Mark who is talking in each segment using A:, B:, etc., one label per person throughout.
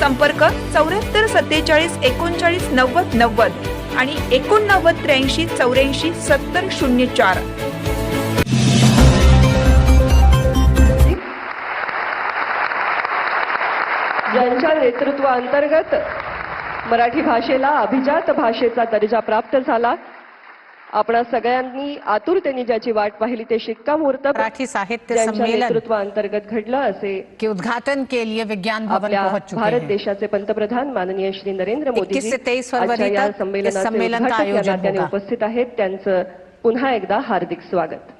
A: संपर्क चौऱ्याहत्तर सत्तेचाळीस एकोणचाळीस नव्वद नव्वद आणि एकोणनव्वद त्र्याऐंशी चौऱ्याऐंशी सत्तर शून्य चार
B: यांच्या अंतर्गत मराठी भाषेला अभिजात भाषेचा दर्जा प्राप्त झाला आपण सगळ्यांनी आतुरतेने ज्याची वाट पाहिली ते मुहूर्त
C: मराठी साहित्य
B: अंतर्गत घडलं असे
C: की उद्घाटन केली विज्ञान भवन
B: भारत देशाचे पंतप्रधान माननीय श्री नरेंद्र
C: मोदी संमेलनाचे
B: उपस्थित आहेत त्यांचं पुन्हा एकदा हार्दिक स्वागत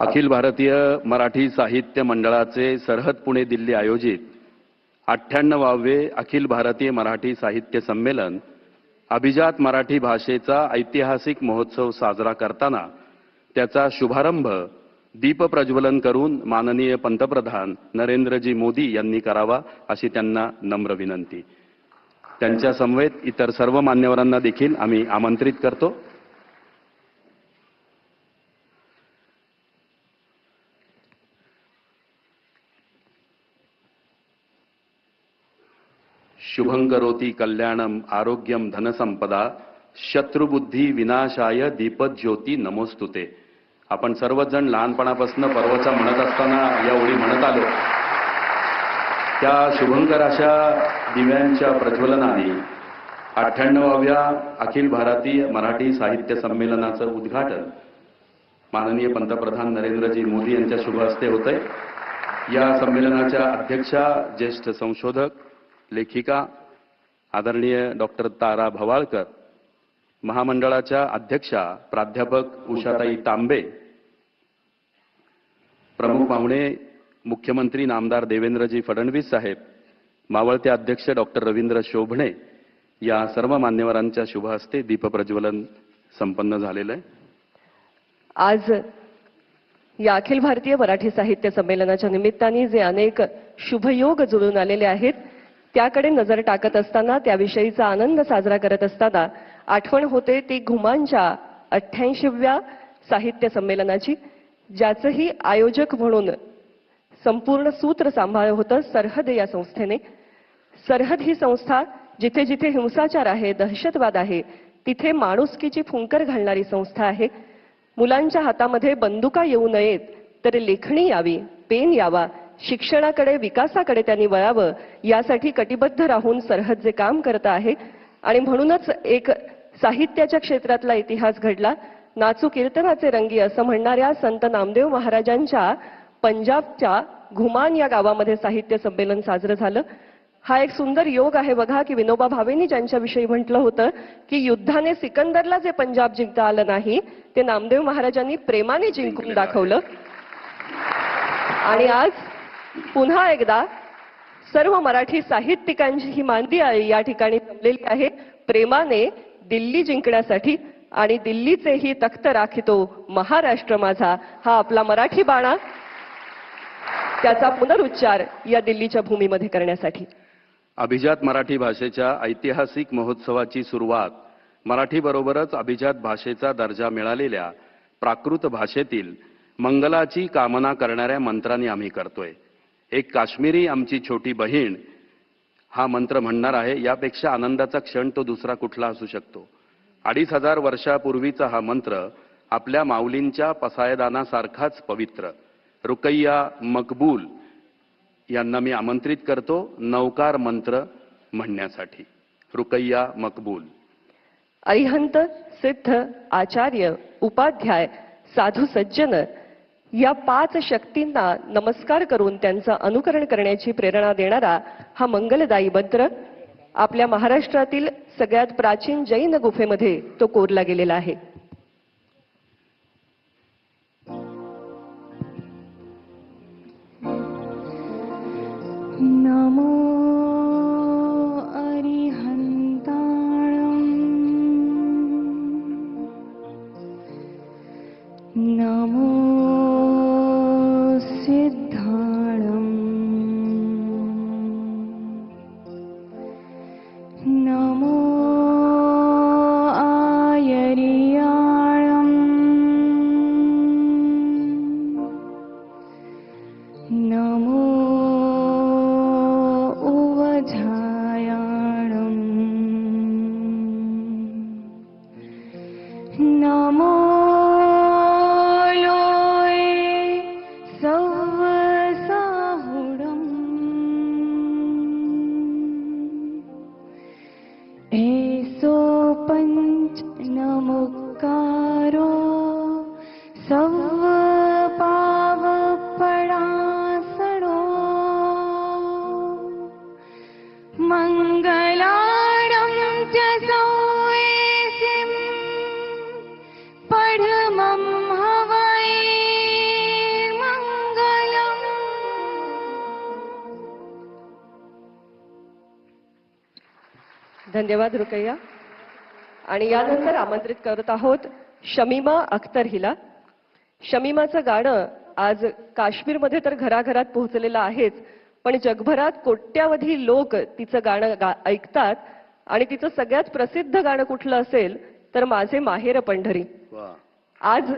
D: अखिल भारतीय मराठी साहित्य मंडळाचे सरहद पुणे दिल्ली आयोजित अठ्ठ्याण्णवावे अखिल भारतीय मराठी साहित्य संमेलन अभिजात मराठी भाषेचा ऐतिहासिक महोत्सव साजरा करताना त्याचा शुभारंभ दीप दीपप्रज्वलन करून माननीय पंतप्रधान नरेंद्रजी मोदी यांनी करावा अशी त्यांना नम्र विनंती त्यांच्या समवेत इतर सर्व मान्यवरांना देखील आम्ही आमंत्रित करतो शुभंगरोती कल्याणम आरोग्यम धनसंपदा शत्रुबुद्धी विनाशाय दीपज्योती नमोस्तुते आपण सर्वजण लहानपणापासून पर्वचा म्हणत असताना या ओळी म्हणत आलो त्या शुभंकर दिव्यांच्या प्रज्वलनाने अठ्ठ्याण्णवाव्या अखिल भारतीय मराठी साहित्य संमेलनाचं उद्घाटन माननीय पंतप्रधान नरेंद्रजी मोदी यांच्या शुभ हस्ते होत या संमेलनाच्या अध्यक्षा ज्येष्ठ संशोधक लेखिका आदरणीय डॉक्टर तारा भवाळकर महामंडळाच्या अध्यक्षा प्राध्यापक उषाताई तांबे प्रमुख पाहुणे मुख्यमंत्री नामदार देवेंद्रजी फडणवीस साहेब मावळते अध्यक्ष डॉक्टर रवींद्र शोभणे या सर्व मान्यवरांच्या शुभ हस्ते दीपप्रज्वलन संपन्न झालेलं आहे
B: आज या अखिल भारतीय मराठी साहित्य संमेलनाच्या निमित्ताने जे अनेक शुभयोग जुळून आलेले आहेत त्याकडे नजर टाकत असताना त्याविषयीचा आनंद साजरा करत असताना आठवण होते ती घुमांच्या अठ्ठ्याऐंशीव्या साहित्य संमेलनाची ज्याचंही आयोजक म्हणून संपूर्ण सूत्र सांभाळलं होतं सरहद या संस्थेने सरहद ही संस्था जिथे जिथे हिंसाचार आहे दहशतवाद आहे तिथे माणुसकीची फुंकर घालणारी संस्था आहे मुलांच्या हातामध्ये बंदुका येऊ नयेत तर लेखणी यावी पेन यावा शिक्षणाकडे विकासाकडे त्यांनी वळावं यासाठी कटिबद्ध राहून सरहद जे काम करत आहे आणि म्हणूनच एक साहित्याच्या क्षेत्रातला इतिहास घडला नाचू कीर्तनाचे रंगी असं म्हणणाऱ्या संत नामदेव महाराजांच्या पंजाबच्या घुमान या गावामध्ये साहित्य संमेलन साजरं झालं हा एक सुंदर योग आहे बघा की विनोबा भावेंनी ज्यांच्याविषयी म्हटलं होतं की युद्धाने सिकंदरला जे पंजाब जिंकता आलं नाही ते नामदेव महाराजांनी प्रेमाने जिंकून दाखवलं आणि आज पुन्हा एकदा सर्व मराठी साहित्यिकांची ही मांदी या ठिकाणी जमलेली आहे प्रेमाने दिल्ली जिंकण्यासाठी आणि दिल्लीचेही तख्त राखितो महाराष्ट्र माझा हा आपला मराठी बाणा त्याचा पुनरुच्चार या दिल्लीच्या भूमीमध्ये करण्यासाठी
D: अभिजात मराठी भाषेच्या ऐतिहासिक महोत्सवाची सुरुवात मराठीबरोबरच अभिजात भाषेचा दर्जा मिळालेल्या प्राकृत भाषेतील मंगलाची कामना करणाऱ्या मंत्रांनी आम्ही करतोय एक काश्मीरी आमची छोटी बहीण हा मंत्र म्हणणार आहे यापेक्षा आनंदाचा क्षण तो दुसरा कुठला असू शकतो अडीच हजार वर्षापूर्वीचा हा मंत्र आपल्या माऊलींच्या पसायदानासारखाच पवित्र रुकैया मकबूल यांना मी आमंत्रित करतो नौकार मंत्र म्हणण्यासाठी रुकैया मकबूल
B: अरिहंत सिद्ध आचार्य उपाध्याय साधू सज्जन या पाच शक्तींना नमस्कार करून त्यांचं अनुकरण करण्याची प्रेरणा देणारा हा मंगलदायी मंत्र आपल्या महाराष्ट्रातील सगळ्यात प्राचीन जैन गुफेमध्ये तो कोरला गेलेला आहे धन्यवाद रुकैया आणि यानंतर आमंत्रित करत आहोत शमीमा अख्तर हिला शमीमाचं गाणं आज काश्मीरमध्ये तर घराघरात पोहोचलेलं आहेच पण जगभरात कोट्यावधी लोक तिचं गाणं गा ऐकतात आणि तिचं सगळ्यात प्रसिद्ध गाणं कुठलं असेल तर माझे माहेर पंढरी आज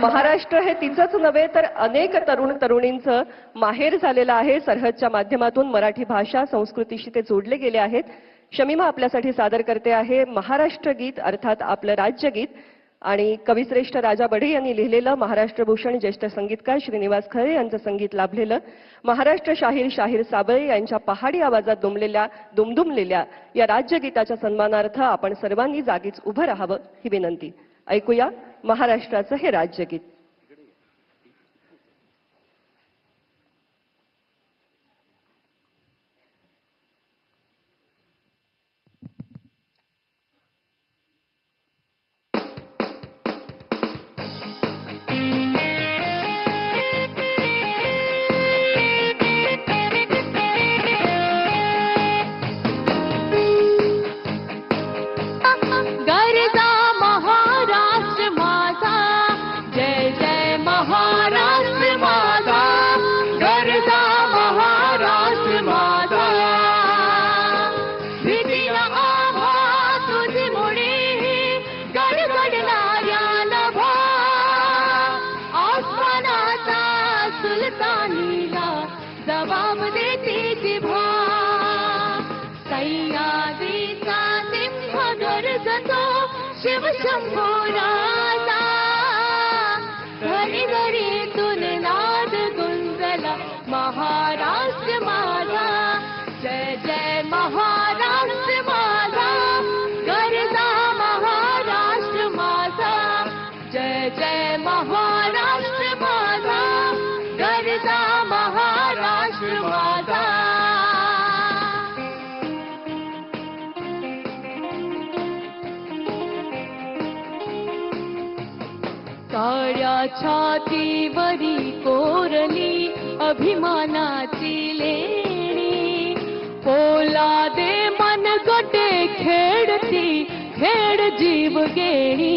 B: महाराष्ट्र हे तिचंच नव्हे तर अनेक तरुण तरुणींचं माहेर झालेलं आहे सरहदच्या माध्यमातून मराठी भाषा संस्कृतीशी ते जोडले गेले आहेत शमीमा आपल्यासाठी सादर करते आहे महाराष्ट्र गीत अर्थात आपलं राज्यगीत आणि कविश्रेष्ठ राजा बढे यांनी लिहिलेलं महाराष्ट्र भूषण ज्येष्ठ संगीतकार श्रीनिवास खरे यांचं संगीत लाभलेलं महाराष्ट्र शाहीर शाहीर साबळे यांच्या पहाडी आवाजात दुमलेल्या दुमदुमलेल्या या राज्यगीताच्या सन्मानार्थ आपण सर्वांनी जागीच उभं राहावं ही विनंती ऐकूया महाराष्ट्राचं हे राज्यगीत
E: हरि घी तु नाद गुल्जना महाराष्ट्र माता जय जय महाराष्ट्र माला गर महाराष्ट्र माता जय जय महा छातीवरी कोरली अभिमानाची लेणी पोलादे मन गटे खेडती खेड जीव गेणी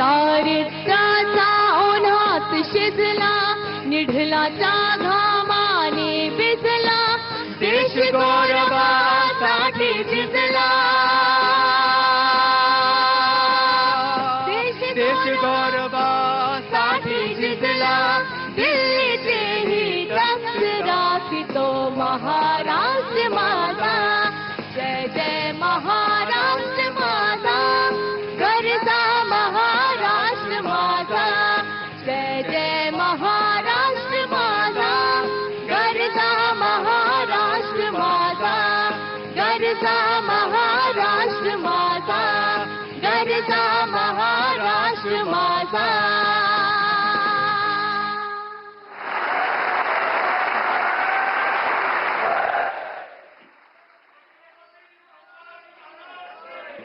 E: दारिद्र्याचा ओनात शिजला निढलाचा घामाने भिजला देश गौरवासाठी जिजला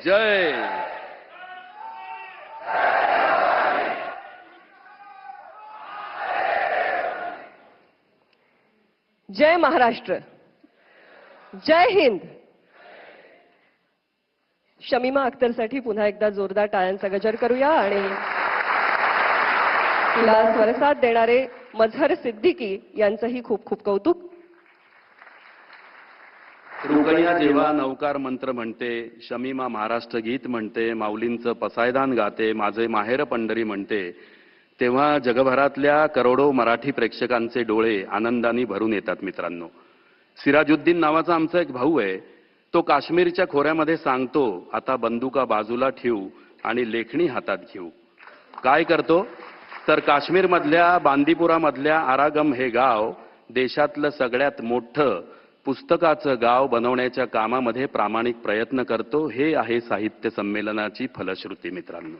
B: जय जय महाराष्ट्र जय हिंद शमीमा अख्तरसाठी पुन्हा एकदा जोरदार टाळ्यांचा गजर करूया आणि तिला स्वरसाथ देणारे मझहर सिद्दीकी यांचंही खूप खूप कौतुक
D: जेव्हा नौकार मंत्र म्हणते शमीमा महाराष्ट्र गीत म्हणते माऊलींचं पसायदान गाते माझे माहेर पंढरी म्हणते तेव्हा जगभरातल्या करोडो मराठी प्रेक्षकांचे डोळे आनंदाने भरून येतात मित्रांनो सिराजुद्दीन नावाचा आमचा एक भाऊ आहे तो काश्मीरच्या खोऱ्यामध्ये सांगतो आता बंदुका बाजूला ठेवू आणि लेखणी हातात घेऊ काय करतो तर काश्मीरमधल्या बांदीपुरामधल्या आरागम हे गाव देशातलं सगळ्यात मोठं पुस्तकाचं गाव बनवण्याच्या कामामध्ये प्रामाणिक प्रयत्न करतो हे आहे साहित्य संमेलनाची फलश्रुती मित्रांनो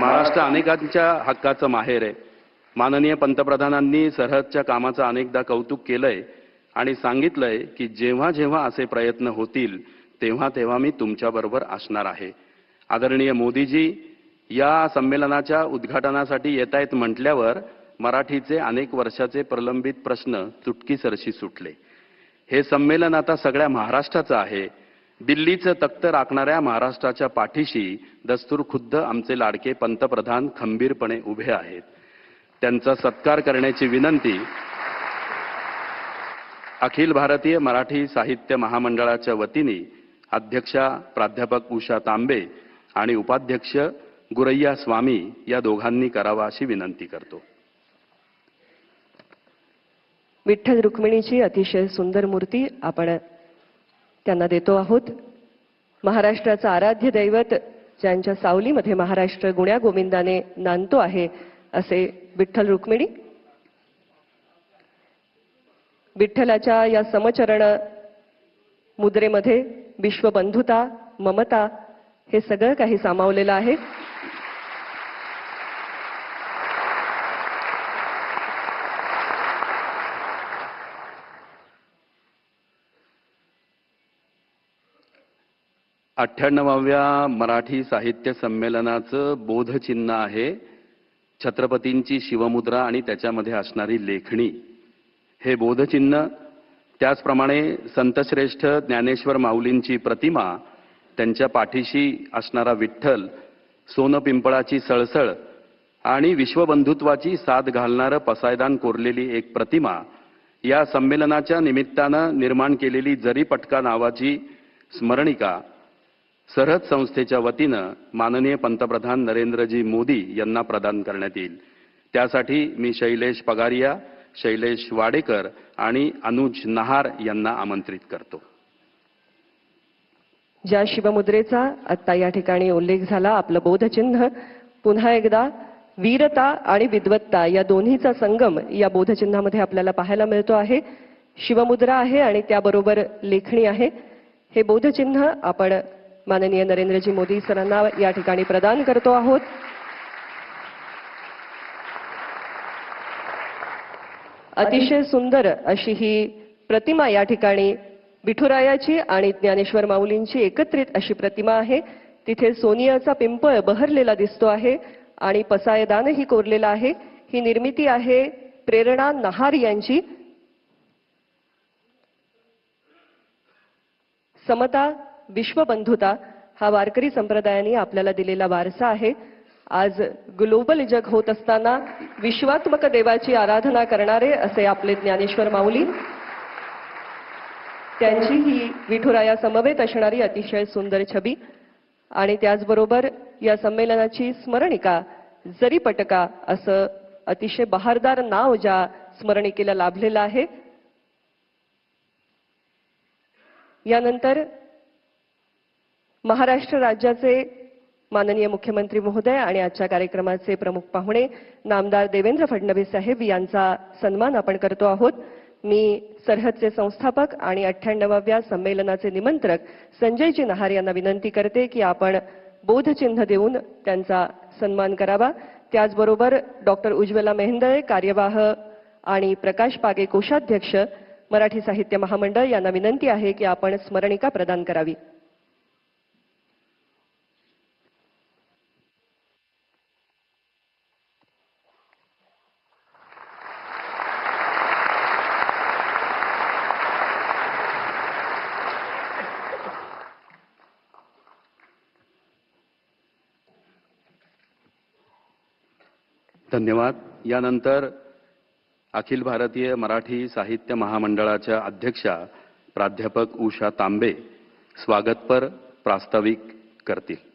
D: महाराष्ट्र अनेकांच्या हक्काचं माहेर आहे माननीय पंतप्रधानांनी सरहदच्या कामाचं अनेकदा कौतुक केलंय आणि सांगितलंय की जेव्हा जेव्हा असे प्रयत्न होतील तेव्हा तेव्हा मी तुमच्याबरोबर असणार आहे आदरणीय मोदीजी या संमेलनाच्या उद्घाटनासाठी येत आहेत म्हटल्यावर मराठीचे अनेक वर्षाचे प्रलंबित प्रश्न चुटकीसरशी सुटले हे संमेलन आता सगळ्या महाराष्ट्राचं आहे दिल्लीचं तख्त राखणाऱ्या महाराष्ट्राच्या पाठीशी दस्तूर खुद्द आमचे लाडके पंतप्रधान खंबीरपणे उभे आहेत त्यांचा सत्कार करण्याची विनंती अखिल भारतीय मराठी साहित्य महामंडळाच्या वतीने अध्यक्षा प्राध्यापक उषा तांबे आणि उपाध्यक्ष गुरैया स्वामी या दोघांनी करावा अशी विनंती करतो
B: विठ्ठल रुक्मिणीची अतिशय सुंदर मूर्ती आपण त्यांना देतो आहोत महाराष्ट्राचं आराध्य दैवत ज्यांच्या सावलीमध्ये महाराष्ट्र गुण्या गोविंदाने नांदतो आहे असे विठ्ठल रुक्मिणी विठ्ठलाच्या या समचरण मुद्रेमध्ये विश्वबंधुता ममता हे सगळं काही सामावलेलं आहे
D: अठ्ठ्याण्णवाव्या मराठी साहित्य संमेलनाचं बोधचिन्ह आहे छत्रपतींची शिवमुद्रा आणि त्याच्यामध्ये असणारी लेखणी हे बोधचिन्ह त्याचप्रमाणे संतश्रेष्ठ ज्ञानेश्वर माऊलींची प्रतिमा त्यांच्या पाठीशी असणारा विठ्ठल सोनपिंपळाची सळसळ आणि विश्वबंधुत्वाची साथ घालणारं पसायदान कोरलेली एक प्रतिमा या संमेलनाच्या निमित्तानं निर्माण केलेली जरी पटका नावाची स्मरणिका सरहद संस्थेच्या वतीनं माननीय पंतप्रधान नरेंद्रजी मोदी यांना प्रदान करण्यात येईल त्यासाठी मी शैलेश पगारिया शैलेश वाडेकर आणि अनुज नहार यांना आमंत्रित करतो
B: ज्या शिवमुद्रेचा आत्ता या ठिकाणी उल्लेख झाला आपलं बोधचिन्ह पुन्हा एकदा वीरता आणि विद्वत्ता या दोन्हीचा संगम या बोधचिन्हामध्ये आपल्याला पाहायला मिळतो आहे शिवमुद्रा आहे आणि त्याबरोबर लेखणी आहे हे बोधचिन्ह आपण माननीय नरेंद्रजी मोदी सरांना या ठिकाणी प्रदान करतो आहोत अतिशय सुंदर अशी ही प्रतिमा या ठिकाणी विठुरायाची आणि ज्ञानेश्वर माऊलींची एकत्रित अशी प्रतिमा आहे तिथे सोनियाचा पिंपळ बहरलेला दिसतो आहे आणि पसायदानही कोरलेला आहे ही निर्मिती आहे प्रेरणा नहार यांची समता विश्वबंधुता हा वारकरी संप्रदायाने आपल्याला दिलेला वारसा आहे आज ग्लोबल जग होत असताना विश्वात्मक देवाची आराधना करणारे असे आपले ज्ञानेश्वर माऊली त्यांची ही विठुराया समवेत असणारी अतिशय सुंदर छबी आणि त्याचबरोबर या संमेलनाची स्मरणिका जरी पटका असं अतिशय बहारदार नाव ज्या स्मरणिकेला लाभलेलं आहे यानंतर महाराष्ट्र राज्याचे माननीय मुख्यमंत्री महोदय आणि आजच्या कार्यक्रमाचे प्रमुख पाहुणे नामदार देवेंद्र फडणवीस साहेब यांचा सन्मान आपण करतो आहोत मी सरहदचे संस्थापक आणि अठ्ठ्याण्णवाव्या संमेलनाचे निमंत्रक संजयजी नहार यांना विनंती करते की आपण बोधचिन्ह देऊन त्यांचा सन्मान करावा त्याचबरोबर डॉक्टर उज्ज्वला मेहंदळे कार्यवाह आणि प्रकाश पागे कोषाध्यक्ष मराठी साहित्य महामंडळ यांना विनंती आहे की आपण स्मरणिका प्रदान करावी
D: धन्यवाद यानंतर अखिल भारतीय मराठी साहित्य महामंडळाच्या अध्यक्षा प्राध्यापक उषा तांबे स्वागतपर प्रास्ताविक करतील